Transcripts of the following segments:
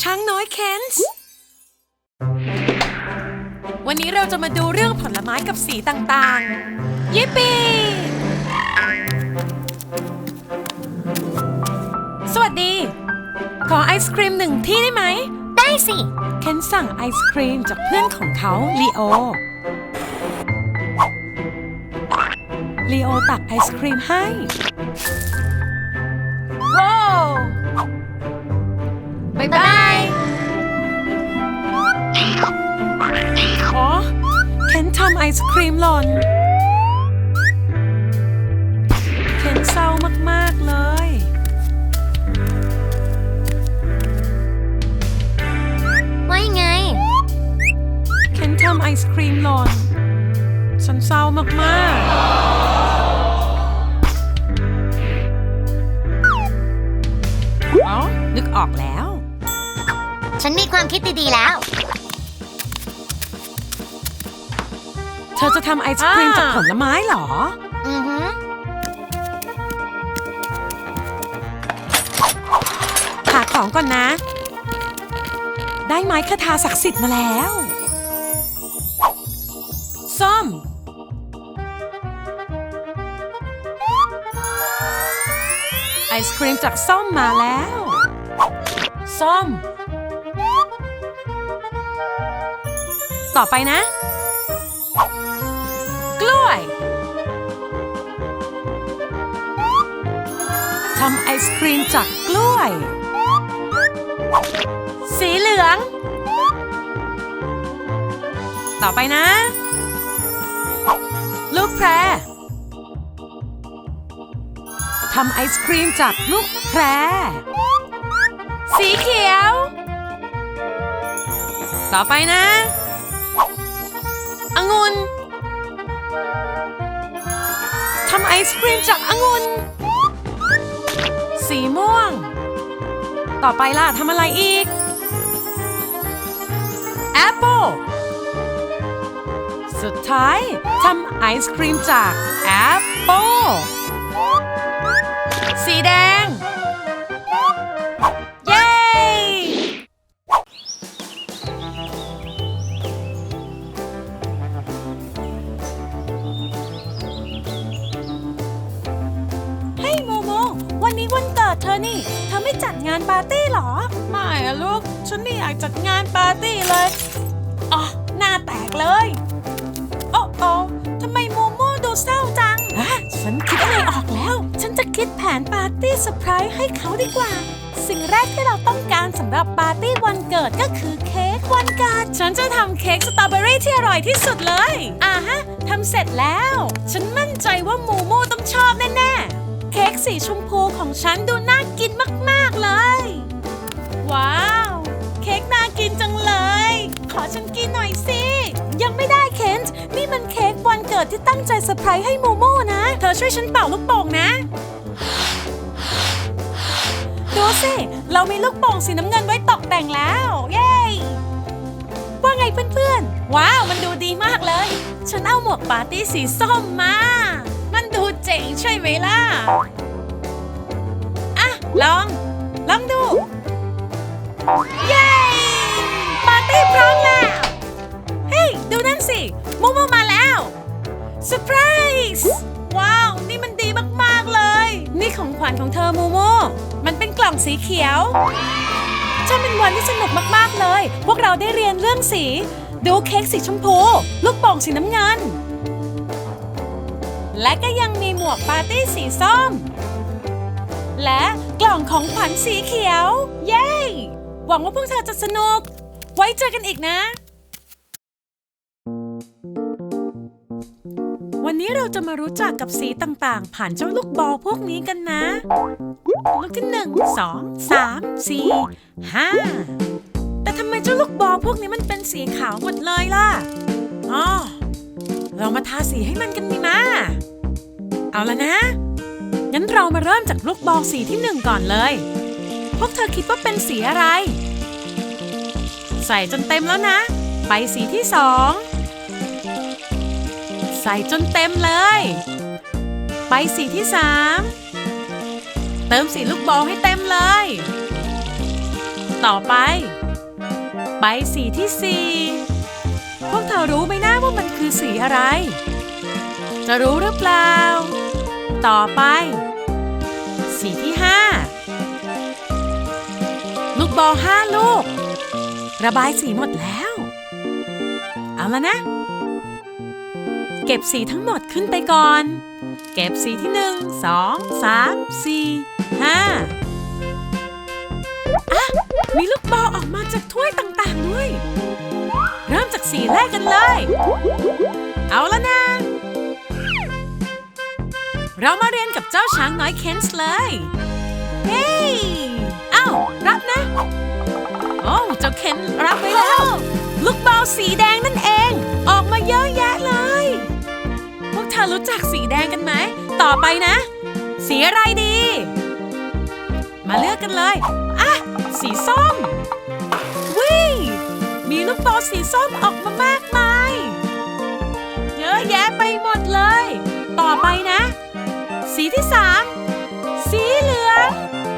ช้างน้อยเคนส์วันนี้เราจะมาดูเรื่องผลไม้กับสีต่างๆ ยิปปี้ สวัสดี ขอไอศครีมหนึ่งที่ได้ไหม ได้สิ เคนสั่งไอศครีมจากเพื่อนของเขาลีโอลีโอตักไอศครีมให้ ว้าวบายบายอ๋อเคนทำไอศครีมหล่น ฉันมีความคิดดีๆแล้ว เธอจะทำไอศครีมจากผลไม้เหรอ อือหือ หาของก่อนนะ ได้ไม้คาถาศักดิ์สิทธิ์มาแล้ว ส้ม ไอศครีมจากส้มมาแล้ว ส้ม ต่อไปนะ กล้วย ทำไอศครีมจากกล้วย สีเหลือง ต่อไปนะ ลูกแพรทำไอศครีมจากลูกแพร สีเขียว ต่อไปนะ องุ่นทำไอศครีมจากองุ่นสีม่วง ต่อไปล่ะทำอะไรอีกแอปเปิลสุดท้ายทำไอศครีมจากแอปเปิลสีแดง อนี่ เธอไม่จัดงานปาร์ตี้เหรอ ไม่อะลูก ฉันไม่อยากจัดงานปาร์ตี้เลยอ๋อหน้าแตกเลย โอ้โอ้ทำไมโมโมดูเศร้าจังอะฉันคิดอะไรออกแล้ว ฉันจะคิดแผนปาร์ตี้เซอร์ไพรส์ให้เขาดีกว่า สิ่งแรกที่เราต้องการสำหรับปาร์ตี้วันเกิดก็คือเค้กวันเกิด ฉันจะทำเค้กสตรอเบอรี่ที่อร่อยที่สุดเลย อ่าฮะทำเสร็จแล้ว ฉันมั่นใจว่าโมโมต้องชอบแน่ๆเค้ กสีชมพูของฉันดูน่ากินมาก ๆ เลย ว้าว เค้กน่ากินจังเลย ขอฉันกินหน่อยสิ ยังไม่ได้เคนต์นี่มันเค้กวันเกิดที่ตั้งใจเซอร์ไพรส์ให้โมโม่นะ เธอช่วยฉันเป่าลูกโป่งนะ ดูสิ เรามีลูกโป่งสีน้ำเงินไว้ตกแต่งแล้ว เย้ว่าไงเพื่อนๆ ว้าว มันดูดีมากเลย ฉันเอาหมวกปาร์ตี้สีส้มมา มันดูเจ๋งใช่ไหมล่ะ ลอง ลองดู เย้ ปาร์ตี้พร้อมแล้ว เฮ้ย ดูนั่นสิมโมมาแล้วเซอร์ไพรส์ว้าว นี่มันดีมาก ๆ เลย นี่ของขวัญของเธอมโมมันเป็นกล่องสีเขียวจะเป็นวันที่สนุกมาก ๆ เลย พวกเราได้เรียนเรื่องสี ดูเค้กสีชมพู ลูกโป่งสีน้ำเงิน และก็ยังมีหมวกปาร์ตี้สีส้ม และกล่องของขวัญสีเขียว เย้ หวังว่าพวกเธอจะสนุก ไว้เจอกันอีกนะ วันนี้เราจะมารู้จักกับสีต่างๆ ผ่านเจ้าลูกบอลพวกนี้กันนะ ลูกที่หนึ่งสองสามสี่ห้าแต่ทำไมเจ้าลูกบอลพวกนี้มันเป็นสีขาวหมดเลยล่ะอ๋อเรามาทาสีให้มันกันดีมาเอาละนะ งั้นเรามาเริ่มจากลูกบอลสีที่หนึ่งก่อนเลย พวกเธอคิดว่าเป็นสีอะไร ใส่จนเต็มแล้วนะ ไปสีที่สองใส่จนเต็มเลย ไปสีที่สามเติมสีลูกบอลให้เต็มเลย ต่อไป ไปสีที่สี่พวกเธอรู้ไหมนะว่ามันคือสีอะไร จะรู้หรือเปล่า ต่อไป สีที่ห้าลูกบอลห้าลูก ระบายสีหมดแล้ว เอาละนะ เก็บสีทั้งหมดขึ้นไปก่อน เก็บสีที่หนึ่งสองสามสี่ห้าอะ มีลูกบอลออกมาจากถ้วยต่างๆด้วย เริ่มจากสีแรกกันเลย เอาละนะ เรามาเรียนกับเจ้าช้างน้อยเคนส์เลย เฮ้ยเอ้ารับนะ โอ้เจ้าเคนรับไปแล้ว ลูกบอลสีแดงนั่นเอง ออกมาเยอะแยะเลย พวกเธอรู้จักสีแดงกันไหม ต่อไปนะ สีอะไรดี มาเลือกกันเลยอะสีส้มวิมีลูกบอลสีส้มออกมามากมาย เยอะแยะไปหมดเลย ต่อไปนะ สีที่สามสีเหลือง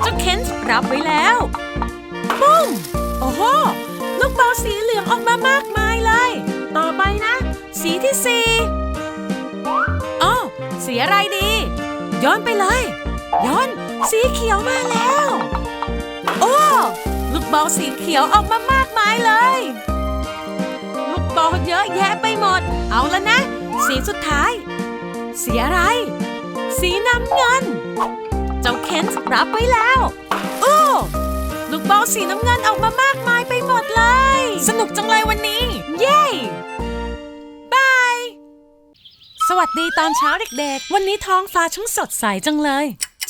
เจ้าเคนส์รับไว้แล้วปุ้มโอ้โหลูกบอลสีเหลืองออกมามากมายเลย ต่อไปนะ สีที่สี่อ๋อสีอะไรดีย้อนไปเลยย้อนสีเขียวมาแล้ว โอ้ลูกบอลสีเขียวออกมามากมายเลย ลูกบอลเยอะแยะไปหมด เอาละนะ สีสุดท้าย สีอะไร สีน้ำเงิน เจ้าเคนส์รับไว้แล้ว โอ้ลูกบอลสีน้ำเงินออกมามากมายไปหมดเลย สนุกจังเลยวันนี้ เย้บายสวัสดีตอนเช้าเด็กๆ วันนี้ท้องฟ้าช่างสดใสจังเลย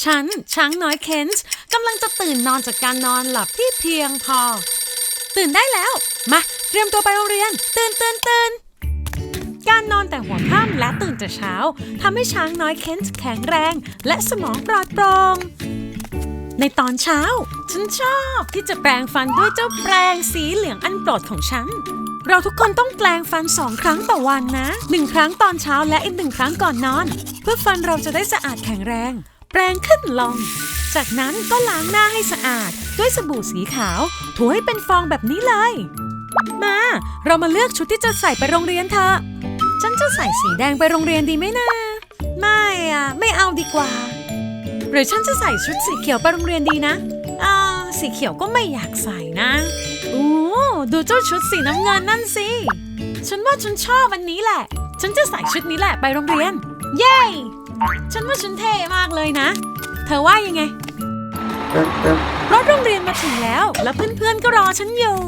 ฉัน ช้างน้อยเคนส์กำลังจะตื่นนอนจากการนอนหลับที่เพียงพอ ตื่นได้แล้ว มา เตรียมตัวไปโรงเรียน ตื่นตื่นตื่น การนอนแต่หัวค่ำและตื่นแต่เช้าทำให้ช้างน้อยเคนแข็งแรง และสมองปลอดโปร่งในตอนเช้า ฉันชอบที่จะแปรงฟันด้วยเจ้าแปรงสีเหลืองอันโปรดของฉัน เราทุกคนต้องแปรงฟันสองครั้งต่อวันนะหนึ่งครั้งตอนเช้าและอีกหนึ่งครั้งก่อนนอน เพื่อฟันเราจะได้สะอาดแข็งแรง แปรงขึ้นลงจากนั้นก็ล้างหน้าให้สะอาด ด้วยสบู่สีขาวถูให้เป็นฟองแบบนี้เลย มา เรามาเลือกชุดที่จะใส่ไปโรงเรียนเถอะ ฉันจะใส่สีแดงไปโรงเรียนดีไหมนะ ไม่อะไม่เอาดีกว่า หรือฉันจะใส่ชุดสีเขียวไปโรงเรียนดีนะอ่าสีเขียวก็ไม่อยากใส่นะโอ้ดูเจ้าชุดสีน้ำเงินนั่นสิ ฉันว่าฉันชอบอันนี้แหละ ฉันจะใส่ชุดนี้แหละไปโรงเรียน เย้ ฉันว่าฉันเท่มากเลยนะ เธอว่ายังไงรถโรงเรียนมาถึงแล้ว แล้วเพื่อนๆก็รอฉันอยู่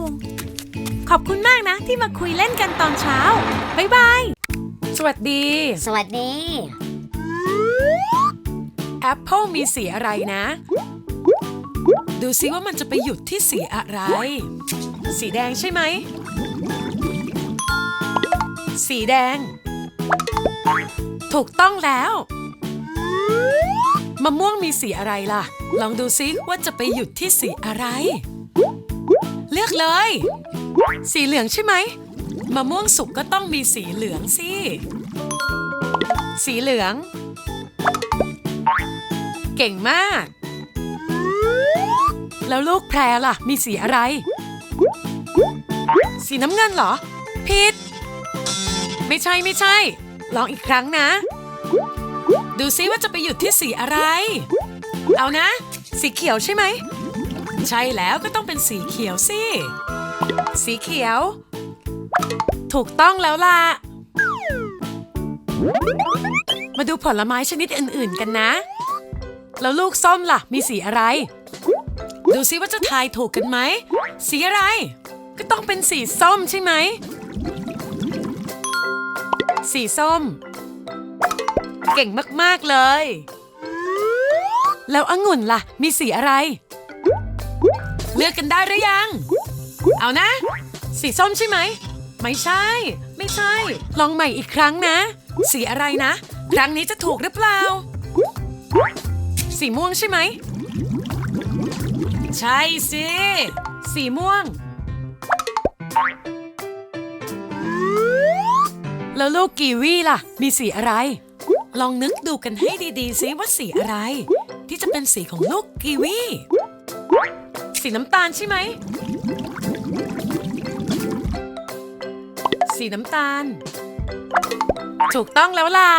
ขอบคุณมากนะที่มาคุยเล่นกันตอนเช้า บ๊ายบาย สวัสดี สวัสดี แอปเปิลมีสีอะไรนะ ดูซิว่ามันจะไปหยุดที่สีอะไร สีแดงใช่ไหม สีแดง ถูกต้องแล้ว มะม่วงมีสีอะไรล่ะ ลองดูซิว่าจะไปหยุดที่สีอะไร เลือกเลย สีเหลืองใช่ไหมมะม่วงสุกก็ต้องมีสีเหลืองสิ สีเหลือง เก่งมาก แล้วลูกแพรล่ะ มีสีอะไร สีน้ำเงินเหรอ ผิด ไม่ใช่ไม่ใช่ ลองอีกครั้งนะ ดูซิว่าจะไปหยุดที่สีอะไร เอานะ สีเขียวใช่ไหม ใช่แล้วก็ต้องเป็นสีเขียวสิ สีเขียว ถูกต้องแล้วล่ะ มาดูผลไม้ชนิดอื่น ๆ กันนะ แล้วลูกส้มล่ะ มีสีอะไร ดูซิว่าจะทายถูกกันไหม สีอะไร ก็ต้องเป็นสีส้มใช่ไหม สีส้ม เก่งมาก ๆ เลย แล้วองุ่นล่ะ มีสีอะไร เลือกกันได้หรือยัง เอานะ สีส้มใช่ไหม ไม่ใช่ ไม่ใช่ ลองใหม่อีกครั้งนะ สีอะไรนะ ครั้งนี้จะถูกหรือเปล่า สีม่วงใช่ไหม ใช่สิ สีม่วง แล้วลูกกีวีล่ะ มีสีอะไร ลองนึกดูกันให้ดีๆซิว่าสีอะไร ที่จะเป็นสีของลูกกีวี สีน้ำตาลใช่ไหม สีน้ำตาล ถูกต้องแล้วล่ะ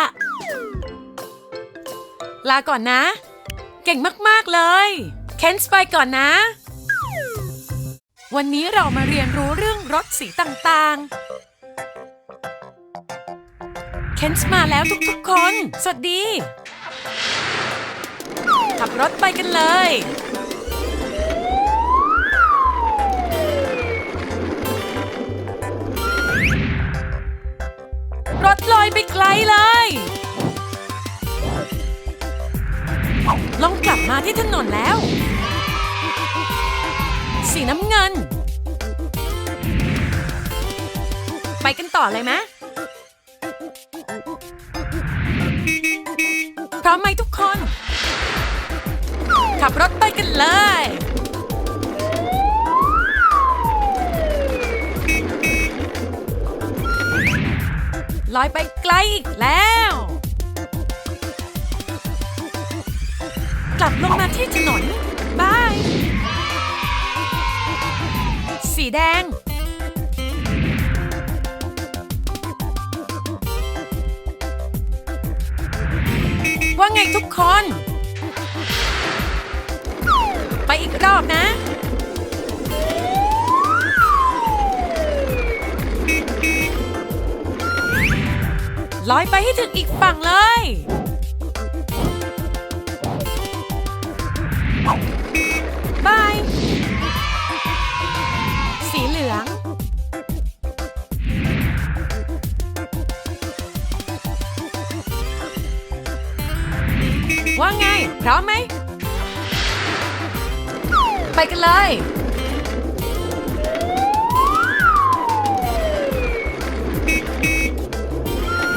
ลาก่อนนะ เก่งมาก ๆ เลย เคนส์ไปก่อนนะ วันนี้เรามาเรียนรู้เรื่องรถสีต่าง ๆ เคนส์มาแล้วทุก ๆ คน สวัสดี ขับรถไปกันเลย มาที่ถนนแล้ว สีน้ำเงิน ไปกันต่อเลยไหมพร้อมไหมทุกคน ขับรถไปกันเลย ลอยไปไกลอีกแล้ว ลับลงมาที่ถนนบาย สีแดง ว่าไงทุกคน ไปอีกรอบนะลอยไปให้ถึงอีกฝั่งเลย ร้อมไหม ไปกันเลย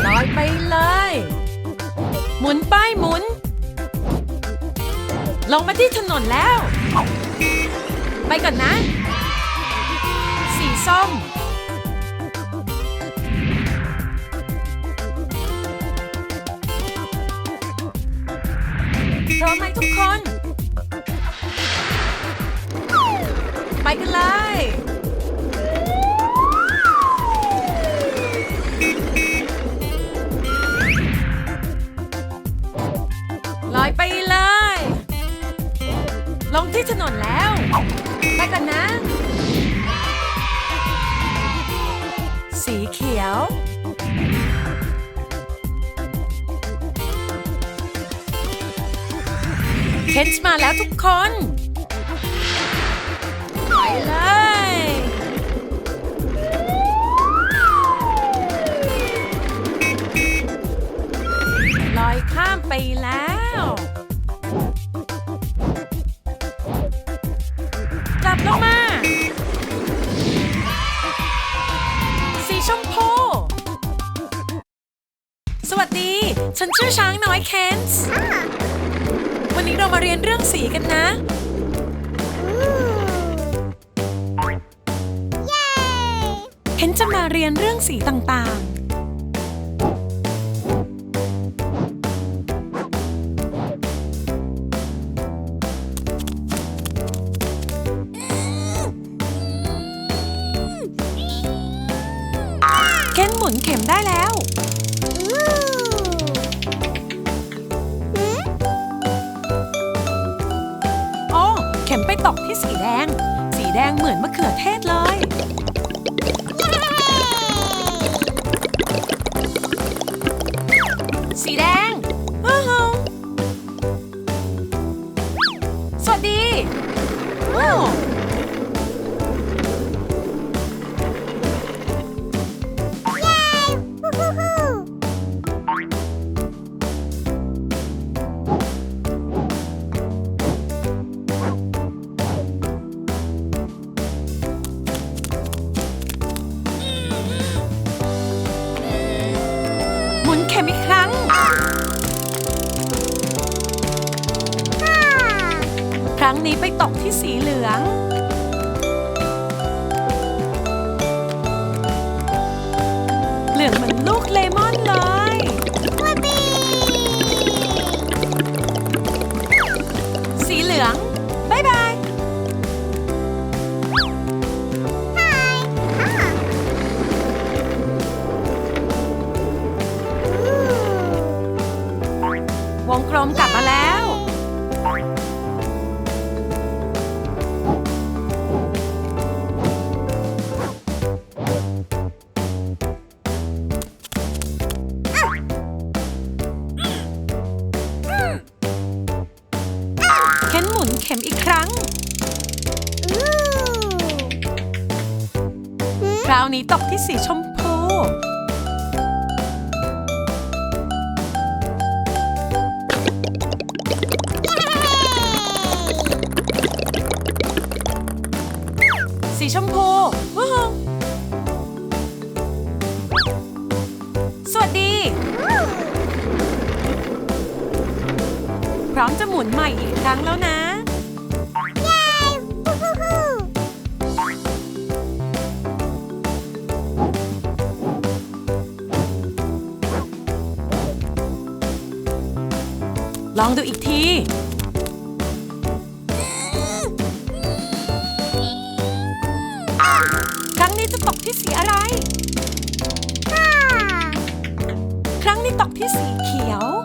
ลอยไปเลย หมุนไปหมุน ลงมาที่ถนนแล้ว ไปก่อนนะ สีส้ม ไหมทุกคน ไปกันเลย ลอยไปเลย ลงที่ถนนแล้ว ไปกันนะ นส์มาแล้วทุกคนไปเลยลอยข้ามไปแล้ว กลับลงมา สีชมพู สวัสดี ฉันชื่อช้างน้อยเคนส์ นนี้เรามาเรียนเรื่องสีกันนะ เคนจะมาเรียนเรื่องสีต่างๆเคนหมุนเข็มได้แล้ว งเหมือนมะเขือเทศเลย สีแดง ว้าวสวัสดี ว้าว รั้งนี้ไปตกที่สีเหลือง เหลืองเหมือนลูกเลมอนเลยบ๊ายบาย วงกลมกลับมาแล้ว นี้ตกที่สีชมพู สีชมพูว้าวสวัสดี พร้อมจะหมุนใหม่อีกครั้งแล้วนะ องดูอีกที ครั้งนี้จะตกที่สีอะไร ครั้งนี้ตกที่สีเขียว